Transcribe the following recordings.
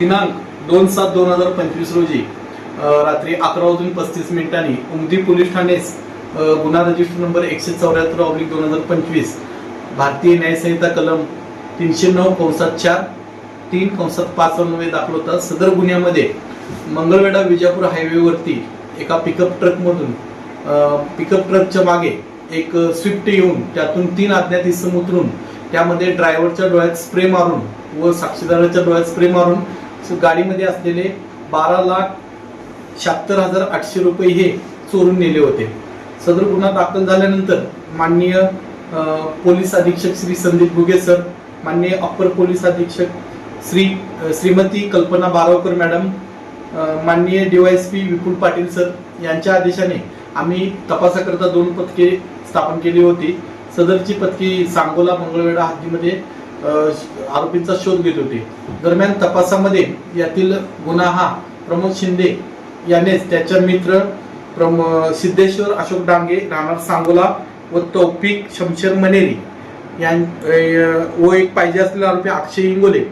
दिनांक दोन सात दोन हजार पंचवीस रोजी रात्री अकरा वाजून पस्तीस मिनिटांनी उमदी पोलीस ठाणेस गुन्हा रजिस्टर नंबर एकशे चौऱ्याहत्तर ऑब्लिक दोन हजार पंचवीस भारतीय न्यायसंहिता कलम तीनशे नऊ कंसात चार तीन कंसात पाच अन्वये दाखल होता सदर गुन्ह्यामध्ये मंगळवेढा विजापूर हायवेवरती एका पिकअप ट्रकमधून पिकअप ट्रकच्या मागे एक स्विफ्ट येऊन त्यातून तीन अज्ञात इसम उतरून त्यामध्ये ड्रायव्हरच्या डोळ्यात स्प्रे मारून व साक्षीदाराच्या डोळ्यात स्प्रे मारून गाडीमध्ये असलेले बारा लाख शहात्तर हजार आठशे रुपये हे चोरून नेले होते. सदर गुन्हा दाखल झाल्यानंतर माननीय पोलीस अधीक्षक श्री संदीप भुगे सर माननीय अप्पर पोलीस अधीक्षक श्री श्रीमती कल्पना बारावकर मॅडम माननीय डीवायएसपी विपुल पाटील सर यांच्या आदेशाने आम्ही तपासाकरता दोन पथके स्थापन केली होती. सदरची पथके सांगोला मंगळवेढा हद्दीमध्ये आरोपींचा शोध घेत होते. दरम्यान तपासामध्ये यातील गुन्हा हा प्रमोद शिंदे यानेच त्याच्या मित्र प्रम सिद्धेश्वर अशोक डांगे राहणार सांगोला व तौफिक शमशेर मनेरी यां व एक पाहिजे असलेला आरोपी अक्षय इंगोले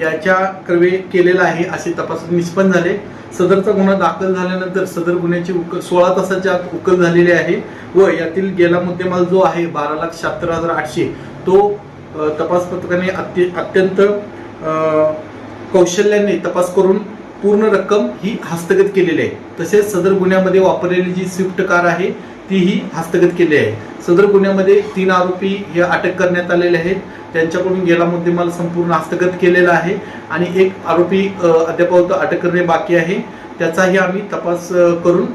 याच्या क्रवे केलेला आहे असे तपास निष्पन्न झाले. सदरचा गुन्हा दाखल झाल्यानंतर सदर गुन्ह्याची उकल सोळा तासाच्या आत उकल झालेली आहे व यातील गेला मुद्देमाल जो आहे बारा लाख शहात्तर हजार आठशे तो तपास पथकाने अत्य अत्यंत कौशल्याने तपास करून पूर्ण रक्कम ही हस्तगत केलेली आहे. तसेच सदर गुन्ह्यामध्ये वापरलेली जी स्विफ्ट कार आहे तीही हस्तगत केली आहे. सदर गुन्ह्यामध्ये तीन आरोपी हे अटक करण्यात आलेले आहेत. त्यांच्याकडून गेला मुद्देमाल संपूर्ण हस्तगत केलेला आहे आणि एक आरोपी अद्यापावत अटक करणे बाकी आहे. त्याचाही आम्ही तपास करून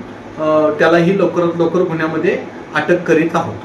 त्यालाही लवकरात लवकर गुन्ह्यामध्ये अटक करीत आहोत.